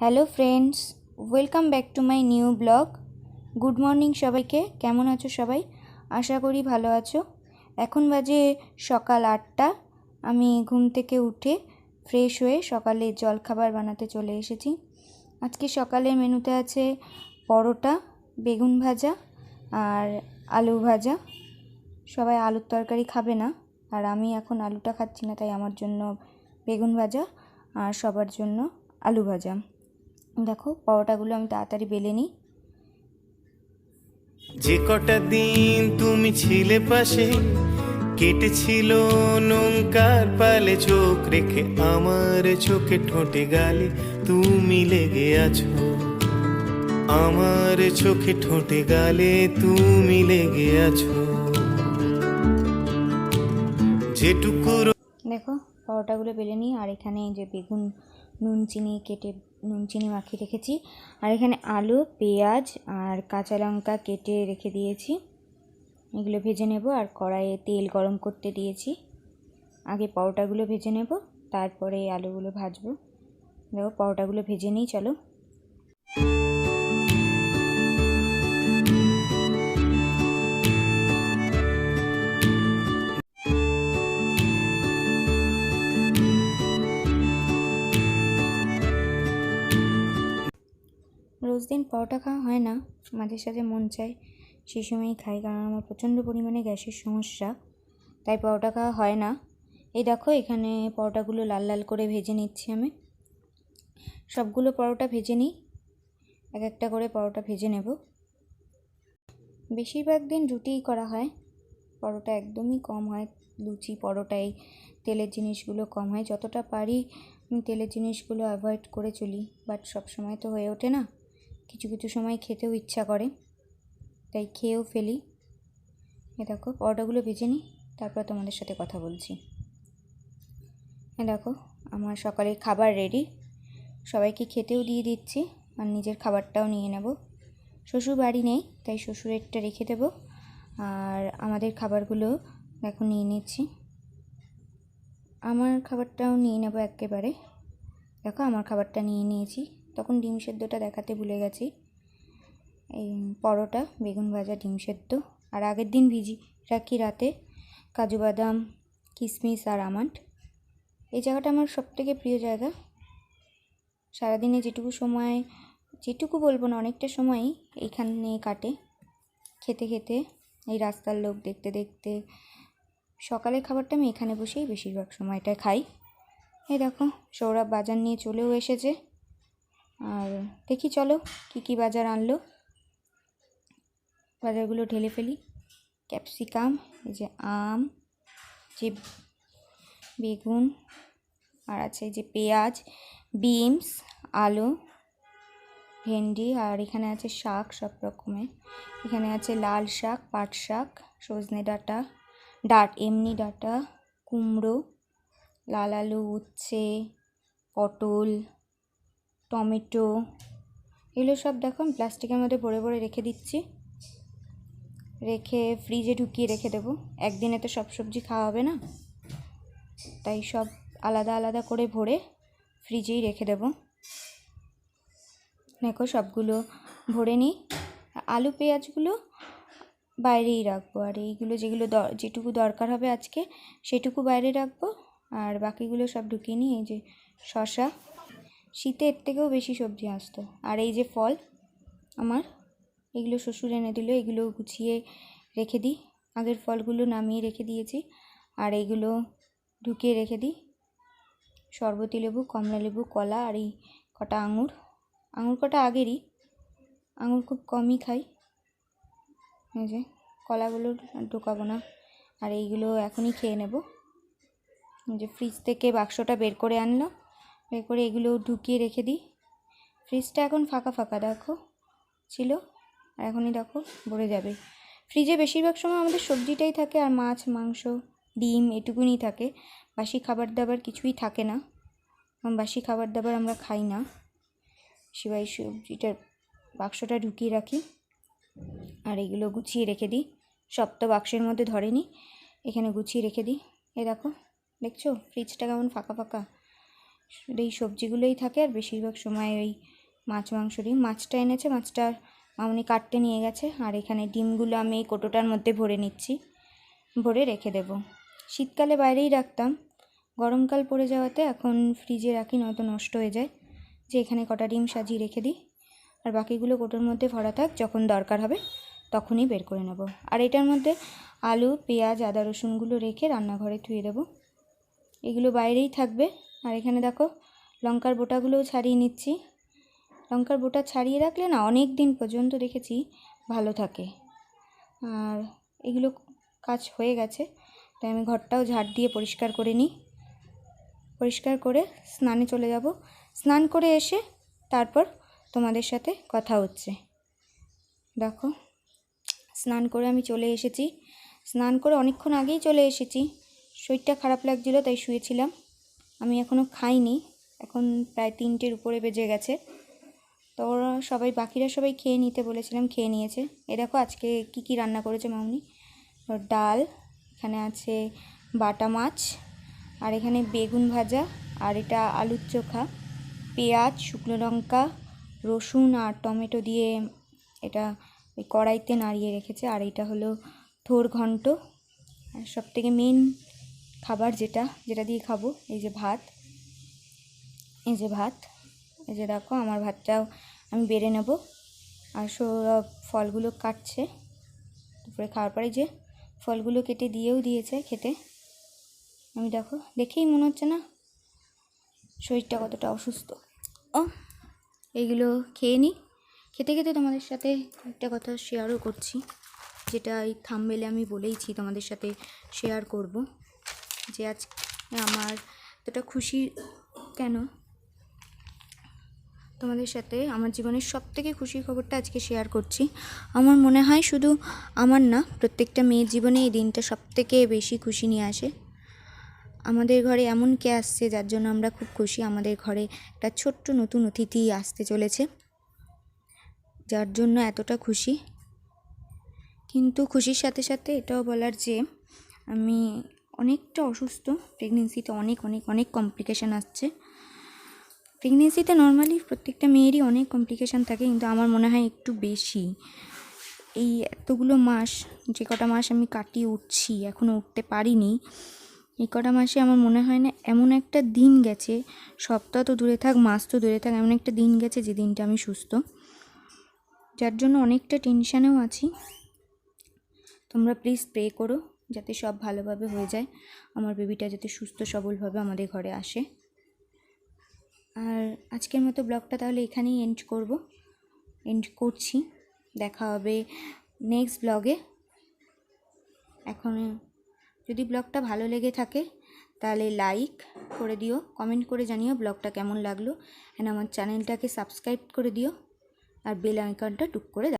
Hello friends, welcome back to my new blog. Good morning সবাইকে, কেমন আছো সবাই? আশা করি ভালো আছো। এখন বাজে সকাল আটটা, আমি ঘুম থেকে উঠে ফ্রেশ হয়ে সকালে জলখাবার বানাতে চলে এসেছি। আজকে সকালের মেনুতে আছে পরোটা, বেগুন ভাজা আর আলু ভাজা। সবাই আলুর তরকারি খাবে না, আর আমি এখন আলুটা খাচ্ছি না, তাই আমার জন্য বেগুন ভাজা আর সবার জন্য আলু ভাজা। দেখো পরোটাগুলো আমি তাড়াতাড়ি বেলে নিই। যে কটা দিন তুমি ছিলে পাশে কেটেছিল নৌকার পালে চোখ রেখে আমার চোখে ঠোঁটে গালে তুমি লেগে আছো। আমার চোখে ঠোঁটে গালে তুমি লেগে আছো। যেটুকু দেখো পরোটাগুলো বেলে নিই আর এখানে যে বেগুন নুন চিনি কেটে নুন, চিনি মাখিয়ে রেখেছি। আর এখানে আলু, পেঁয়াজ আর কাঁচা লঙ্কা কেটে রেখে দিয়েছি। এগুলো ভেজে নেব আর কড়াইয়ে তেল গরম করতে দিয়েছি। আগে পরোটাগুলো ভেজে নেব, তারপরে আলুগুলো ভাজবো। দেখো, পরোটাগুলো ভেজে নিই, চলো। রোজ দিন পরোটা খাওয়া হয় না। মাঝে সাথে মন চায় সেই সময়ই খাই, কারণ আমার প্রচণ্ড পরিমাণে গ্যাসের সমস্যা, তাই পরোটা খাওয়া হয় না। এই দেখো, এখানে পরোটাগুলো লাল লাল করে ভেজে নিচ্ছি আমি। সবগুলো পরোটা ভেজে নিই। এক একটা করে পরোটা ভেজে নেব। বেশিরভাগ দিন রুটিই করা হয়। পরোটা একদমই কম হয়, লুচি পরোটাই, তেলের জিনিসগুলো কম হয়। যতটা পারি, তেলের জিনিসগুলো অ্যাভয়েড করে চলি বাট সব সময় তো হয়ে ওঠে না। কিছু কিছু সময় খেতেও ইচ্ছা করে। তাই খেয়েও ফেলি। এ দেখো, পরোটাগুলো ভেজে নিই, তারপর তোমাদের সাথে কথা বলছি। এ দেখো, আমার সকালের খাবার রেডি সবাইকে খেতেও দিয়ে দিচ্ছি, আর নিজের খাবারটাও নিয়ে নেব। শ্বশুর বাড়ি নেই, তাই শ্বশুরেরটা রেখে দেবো। আর আমাদের খাবারগুলো দেখো নিয়ে নিচ্ছি। আমার খাবারটাও নিয়ে নেব একেবারে। দেখো, আমার খাবারটা নিয়ে নিয়েছি। তখন ডিম সেদ্ধটা দেখাতে ভুলে গেছি। এই পরোটা, বেগুন ভাজা, ডিম সেদ্ধ। আর আগের দিন ভিজি রাখি রাতে কাজু বাদাম, কিশমিশ আর আমন্ড। এই জায়গাটা আমার সবথেকে প্রিয় জায়গা। সারাদিনে যেটুকু সময়, যেটুকু বলব না, অনেকটা সময়ই এইখানে কাটে। খেতে খেতে এই রাস্তার লোক দেখতে দেখতে সকালের খাবারটা আমি এখানে বসেই বেশিরভাগ সময়টা খাই। এই দেখো, সৌরভ বাজার নিয়ে চলেও এসেছে। আর দেখি চলো কি কি বাজার আনলো। বাজারগুলো ঢেলে ফেলি। ক্যাপসিকাম, এই যে আম, যে বেগুন, আর আছে যে পেঁয়াজ, বিনস, আলু, ভেন্ডি, আর এখানে আছে শাক সব রকমের। এখানে আছে লাল শাক, পাট শাক, সজনে ডাঁটা, ডাট, এমনি ডাঁটা, কুমড়ো, লাল আলু, উচ্ছে, পটল টমেটো, এগুলো সব দেখো, আমি প্লাস্টিকের মধ্যে ভরে ভরে রেখে দিচ্ছি। রেখে ফ্রিজে ঢুকিয়ে রেখে দেবো। একদিনে তো সব সবজি খাওয়া হবে না? তাই সব আলাদা আলাদা করে ভরে ফ্রিজেই রেখে দেবো। দেখো সবগুলো ভরে নিই। আলু, পেঁয়াজগুলো বাইরেই রাখব। আর এইগুলো যেগুলো যেটুকু দরকার হবে আজকে, সেটুকু বাইরে রাখব। আর বাকিগুলো সব ঢুকিয়ে নিই। এই যে শশা শীতে এর থেকেও বেশি সবজি আসতো। আর এই যে ফল, আমার, এগুলো শ্বশুর এনে দিল, এগুলো গুছিয়ে রেখে দিই। আগের ফলগুলো নামিয়ে রেখে দিয়েছি। আর এইগুলো ঢুকিয়ে রেখে দিই। শরবতি লেবু, কমলা লেবু, কলা আর এই কটা আঙুর। আঙুর কটা আগেরই। আঙুর খুব কমই খাই। এই যে কলাগুলো ঢোকাবো না। আর এইগুলো এখনই খেয়ে নেব। যে ফ্রিজ থেকে বাক্সটা বের করে আনলো। বের করে এগুলো ঢুকিয়ে রেখে দিই। ফ্রিজটা এখন ফাঁকা ফাঁকা, দেখো। ছিল, আর এখনই দেখো, ভরে যাবে। ফ্রিজে বেশিরভাগ সময় আমাদের সবজিটাই থাকে, আর মাছ, মাংস, ডিম এটুকুনি থাকে। বাসি খাবার দাবার কিছুই থাকে না। বাসি খাবার দাবার আমরা খাই না। সেবাই সবজিটার বাক্সটা ঢুকিয়ে রাখি। আর এগুলো গুছিয়ে রেখে দিই। সব তো বাক্সের মধ্যে ধরেনি। এখানে গুছিয়ে রেখে দিই। এ দেখো, দেখছ? ফ্রিজটা কেমন ফাঁকা ফাঁকা। এই সবজিগুলোই থাকে আর বেশিরভাগ সময় ওই মাছ, মাংস ডিম। মাছটা এনেছে, মাছটা মামনি কাটতে নিয়ে গেছে। আর এখানে ডিমগুলো আমি এই কোটোটার মধ্যে ভরে নিচ্ছি। ভরে রেখে দেব। শীতকালে বাইরেই রাখতাম। গরমকাল পড়ে যাওয়াতে এখন ফ্রিজে রাখি, নয়তো নষ্ট হয়ে যায়। যে এখানে কটা ডিম সাজিয়ে রেখে দিই। আর বাকিগুলো কোটোর মধ্যে ভরা থাক, যখন দরকার হবে তখনই বের করে নেব। আর এটার মধ্যে আলু, পেঁয়াজ, আদা, রসুনগুলো রেখে রান্নাঘরে ধুয়ে দেবো। এগুলো বাইরেই থাকবে। আর এখানে দেখো, লঙ্কার বোটাগুলোও ছাড়িয়ে নিচ্ছি। লঙ্কার বোটা ছাড়িয়ে রাখলে না অনেক দিন পর্যন্ত দেখেছি ভালো থাকে। আর এগুলো কাজ হয়ে গেছে। তাই আমি ঘরটাও ঝাড় দিয়ে পরিষ্কার করে নিই। পরিষ্কার করে স্নানে চলে যাব। স্নান করে এসে তারপর তোমাদের সাথে কথা হচ্ছে। দেখো, স্নান করে আমি চলে এসেছি। স্নান করে অনেকক্ষণ আগেই চলে এসেছি। শরীরটা খারাপ লাগছিল, তাই শুয়েছিলাম। আমি এখনও খাইনি, এখন প্রায় তিনটের উপরে বেজে গেছে। তো ওরা সবাই, বাকিরা সবাই খেয়ে নিতে বলেছিলাম, খেয়ে নিয়েছে। এ দেখো আজকে কি কি রান্না করেছে মামনি। ডাল, এখানে আছে বাটা মাছ, আর এখানে বেগুন ভাজা, আর এটা আলুর চোখা, পেঁয়াজ, শুকনো লঙ্কা, রসুন আর টমেটো দিয়ে এটা ওই কড়াইতে নাড়িয়ে রেখেছে। আর এটা হলো থোর ঘন্ট। আর সব থেকে মেন খাবার যেটা যেটা দিয়ে খাব, এই যে ভাত, এই যে ভাত, এই যে দেখো আমার ভাতটাও আমি বেড়ে নেব। আর সৌরভ ফলগুলো কাটছে। দুপুরে খাওয়ার পরে যে ফলগুলো কেটে দিয়েও দিয়েছে খেতে। আমি দেখো, দেখেই মনে হচ্ছে না শরীরটা কতটা অসুস্থ। ও এইগুলো খেয়ে নিই। খেতে খেতে তোমাদের সাথে একটা কথা শেয়ারও করছি, যেটা এই থামবেলে আমি বলেইছি তোমাদের সাথে শেয়ার করব। যে আজ আমার এতটা খুশি কেন? তোমাদের সাথে আমার জীবনের সব থেকে খুশির খবরটা আজকে শেয়ার করছি। আমার মনে হয় শুধু আমার না, প্রত্যেকটা মেয়ের জীবনে এই দিনটা সব থেকে বেশি খুশি নিয়ে আসে। আমাদের ঘরে এমন কে আসছে যার জন্য আমরা খুব খুশি? আমাদের ঘরে একটা ছোট্ট নতুন অতিথি আসতে চলেছে, যার জন্য এতটা খুশি। কিন্তু খুশির সাথে সাথে এটাও বলার যে, আমি অনেকটা অসুস্থ। প্রেগনেন্সিতে অনেক অনেক অনেক কমপ্লিকেশান আসছে। প্রেগনেন্সিতে নর্মালি প্রত্যেকটা মেয়েরই অনেক কমপ্লিকেশান থাকে, কিন্তু আমার মনে হয় একটু বেশি। এই এতগুলো মাস, যে কটা মাস আমি কাটিয়ে উঠছি এখনও উঠতে পারিনি, এই কটা মাসে আমার মনে হয় না এমন একটা দিন গেছে, সপ্তাহ তো দূরে থাক, মাস তো দূরে থাক, এমন একটা দিন গেছে যে দিনটা আমি সুস্থ। যার জন্য অনেকটা টেনশানেও আছি। তোমরা প্লিজ প্রে করো। যাতে সব ভালোভাবে হয়ে যায়। আমার বেবিটা যাতে সুস্থ, সবলভাবে আমাদের ঘরে আসে। আর আজকের মতো ব্লগটা তাহলে এখানেই এন্ড করব। এন্ড করছি। দেখা হবে নেক্সট ব্লগে এখন যদি ব্লগটা ভালো লেগে থাকে, তাহলে লাইক করে দিও কমেন্ট করে জানিও ব্লগটা কেমন লাগল। অ্যান্ড আমার চ্যানেলটাকে সাবস্ক্রাইব করে দিও। আর বেল আইকনটা টুক করে